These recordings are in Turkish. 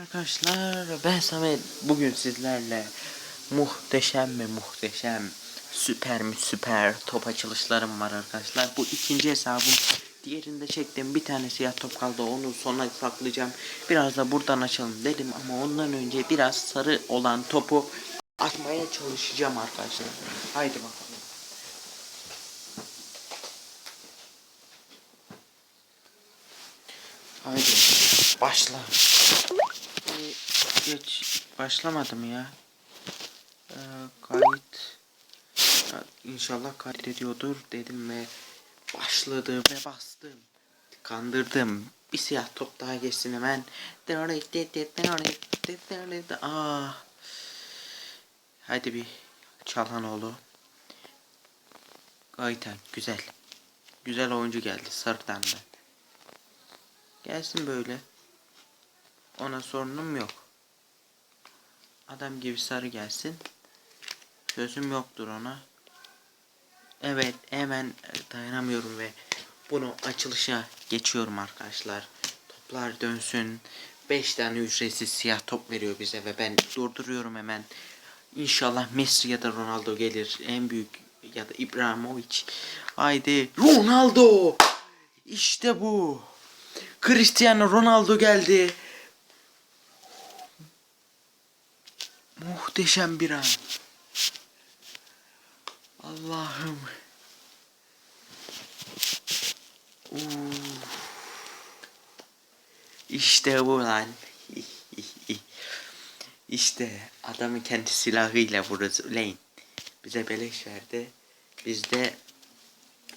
Arkadaşlar ben Samet bugün sizlerle muhteşem mi muhteşem süper mi süper top açılışlarım var arkadaşlar. Bu ikinci hesabım. Diğerinde çektiğim bir tane siyah top kaldı onu sona saklayacağım. Biraz da buradan açalım dedim ama ondan önce biraz sarı olan topu atmaya çalışacağım arkadaşlar. Haydi bakalım. Haydi başla. Geç başlamadım ya. Ee, kayıt. İnşallah kayıt ediyordur dedim ve başladım ve bastım. Kandırdım. Bir siyah top daha geçsin hemen. Ah. Hadi bir Çalhanoğlu. Gayten güzel. Güzel oyuncu geldi sarıdan da. Gelsin böyle. Ona sorunum yok. Adam gibi sarı gelsin. Sözüm yoktur ona. Evet hemen dayanamıyorum ve bunu açılışa geçiyorum arkadaşlar. Toplar dönsün. 5 tane ücretsiz siyah top veriyor bize ve ben durduruyorum hemen. İnşallah Messi ya da Ronaldo gelir. En büyük ya da İbrahimovic. Haydi Ronaldo. İşte bu. Cristiano Ronaldo geldi. Muhteşem bir an. Allah'ım. İşte bu lan. İşte adamın kendi silahıyla vurdu. Lane. Bize beleş verdi. Biz de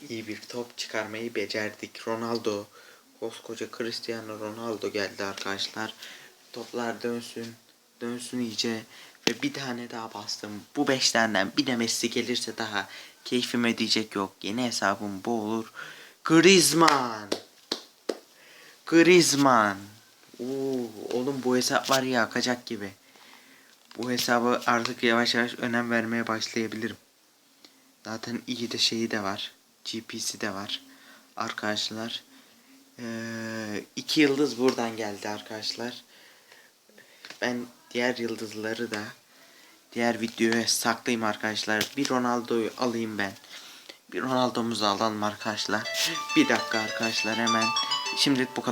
iyi bir top çıkarmayı becerdik. Ronaldo, koskoca Cristiano Ronaldo geldi arkadaşlar. Toplar dönsün, dönsün iyice ve bir tane daha bastım. Bu beş taneden bir de Messi gelirse daha keyfime diyecek yok. Yeni hesabım bu olur. Griezmann. Griezmann. Oo, oğlum bu hesap var ya akacak gibi. Bu hesabı artık yavaş yavaş önem vermeye başlayabilirim. Zaten iyi de şeyi de var. GP'si de var. Arkadaşlar. Ee, iki yıldız buradan geldi arkadaşlar. Ben diğer yıldızları da diğer videoya saklayayım arkadaşlar. Bir Ronaldo'yu alayım ben. Bir Ronaldo'muzu alalım arkadaşlar. Bir dakika arkadaşlar hemen. Şimdilik bu kadar.